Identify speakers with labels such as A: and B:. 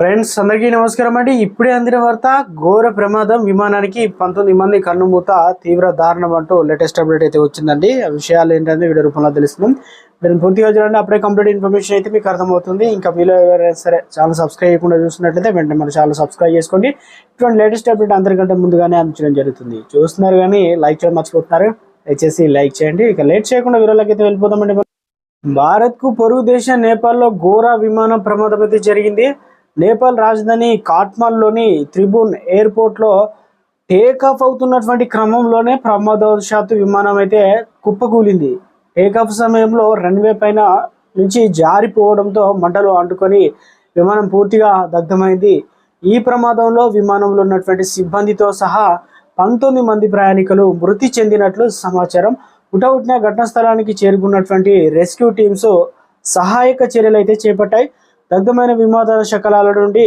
A: Friends అందరికీ నమస్కారం అండి. ఇప్పుడే అందిన వార్త ఘోర ప్రమాదం విమానానికి పంతొమ్మిది మంది కన్నుమూత తీవ్ర దారుణం అంటూ లేటెస్ట్ అప్డేట్ అయితే వచ్చిందండి. ఆ విషయాలు ఏంటంటే వీడియో రూపంలో తెలుస్తున్నాం దీన్ని పూర్తిగా చూడండి. అప్పుడే కంప్లీట్ ఇన్ఫర్మేషన్ అయితే మీకు అర్థమవుతుంది. ఇంకా మీలో ఎవరైనా సరే ఛానల్ సబ్స్క్రైబ్ చేయకుండా చూస్తున్నట్లయితే వెంటనే మన ఛానల్ సబ్స్క్రైబ్ చేసుకోండి. ఇటువంటి లేటెస్ట్ అప్డేట్ అందరికంటే ముందుగానే అందించడం జరుగుతుంది. చూస్తున్నారు కానీ లైక్ చేయడం మర్చిపోతున్నారు. దయచేసి లైక్ చేయండి. ఇక లేట్ చేయకుండా వీడియోలోకి అయితే వెళ్ళిపోదామండి. భారత్కు పొరుగు దేశం నేపాల్లో ఘోర విమాన ప్రమాదం అయితే జరిగింది. నేపాల్ రాజధాని కాట్మాల్లోని త్రిబున్ ఎయిర్పోర్ట్లో టేకాఫ్ అవుతున్నటువంటి క్రమంలోనే ప్రమాదవశాత్తు విమానం అయితే కుప్పకూలింది. టేకాఫ్ సమయంలో రన్వే పైన నుంచి జారిపోవడంతో మంటలు అంటుకొని విమానం పూర్తిగా దగ్ధమైంది. ఈ ప్రమాదంలో విమానంలో ఉన్నటువంటి సిబ్బందితో సహా పంతొమ్మిది మంది ప్రయాణికులు మృతి చెందినట్లు సమాచారం. పుటవుట్న ఘటనా స్థలానికి చేరుకున్నటువంటి రెస్క్యూ టీమ్స్ సహాయక చర్యలు అయితే చేపట్టాయి. దగ్ధమైన విమాన శకలాల నుండి